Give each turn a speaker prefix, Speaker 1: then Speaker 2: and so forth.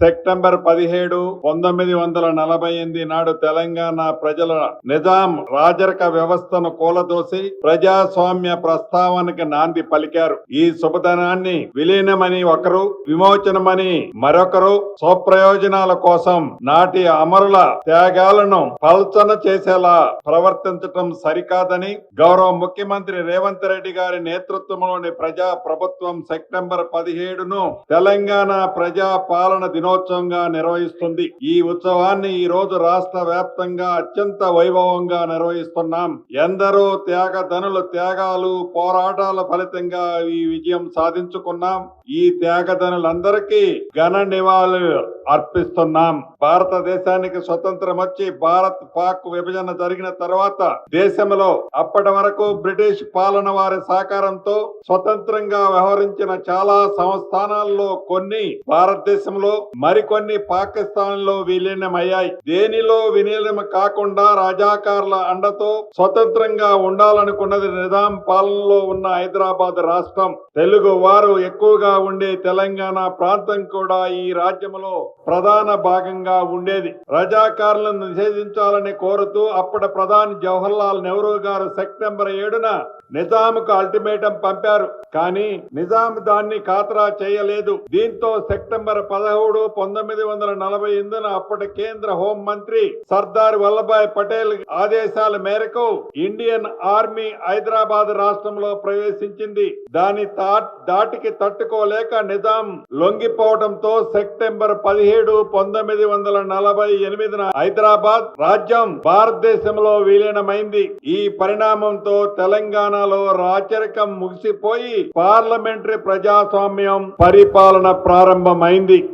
Speaker 1: September పదిహేడు పంతొమ్మిది వందల నలభై ఎనిమిది నాడు తెలంగాణ ప్రజల నిజాం రాజరిక వ్యవస్థను కూలదోసి ప్రజాస్వామ్య ప్రస్తావనకి నాంది పలికారు. ఈ శుభదనాన్ని విలీనమని ఒకరు విమోచనమని మరొకరు స్వప్రయోజనాల కోసం నాటి అమరుల త్యాగాలను పల్చన చేసేలా ప్రవర్తించటం సరికాదని గౌరవ ముఖ్యమంత్రి రేవంత్ రెడ్డి గారి నేతృత్వంలోని ప్రజా ప్రభుత్వం సెప్టెంబర్ పదిహేడును తెలంగాణ ప్రజా పాలన దినోత్సవంగా నిర్వహిస్తుంది. ఈ ఉత్సవాన్ని ఈ రోజు రాష్ట్ర వ్యాప్తంగా అత్యంత వైభవంగా నిర్వహిస్తున్నాం. ఎందరో త్యాగధనుల త్యాగాలు పోరాటాల ఫలితంగా ఈ విజయం సాధించుకున్నాం. ఈ త్యాగధనులందరికీ ఘన నివాళులు అర్పిస్తున్నాం. భారతదేశానికి స్వతంత్రం వచ్చి భారత్ పాక్ విభజన జరిగిన తర్వాత దేశంలో అప్పటి వరకు బ్రిటిష్ పాలన వారి సహకారంతో స్వతంత్రంగా వ్యవహరించిన చాలా సంస్థానాల్లో కొన్ని భారతదేశంలో మరికొన్ని పాకిస్తాన్లో విలీనమయ్యాయి. దేనిలో విలీనం కాకుండా రజాకార్ల అండతో స్వతంత్రంగా ఉండాలనుకున్నది నిజాం పాలనలో ఉన్న హైదరాబాద్ రాష్ట్రం. తెలుగు వారు ఎక్కువగా ఉండే తెలంగాణ ప్రాంతం కూడా ఈ రాజ్యంలో ప్రధాన భాగంగా ఉండేది. రజాకారులను నిషేధించాలని కోరుతూ అప్పటి ప్రధాని జవహర్లాల్ నెహ్రూ గారు సెప్టెంబర్ ఏడున నిజాంకు అల్టిమేటం పంపారు. కానీ నిజాం దాన్ని ఖాతరా చేయలేదు. దీంతో సెప్టెంబర్ పదహూడు పంతొమ్మిది వందల నలభై ఎనిమిదిన అప్పటి కేంద్ర హోం మంత్రి సర్దార్ వల్లభాయ్ పటేల్ ఆదేశాల మేరకు ఇండియన్ ఆర్మీ హైదరాబాద్ రాష్ట్రంలో ప్రవేశించింది. దాని దాటికి తట్టుకోలేక నిజాం లొంగిపోవడంతో సెప్టెంబర్ పదిహేడు పంతొమ్మిది వందల నలభై ఎనిమిదిన హైదరాబాద్ రాజ్యం భారతదేశంలో విలీనమైంది. ఈ పరిణామంతో తెలంగాణలో రాచరికం ముగిసిపోయి పార్లమెంటరీ ప్రజాస్వామ్యం పరిపాలన ప్రారంభమైంది.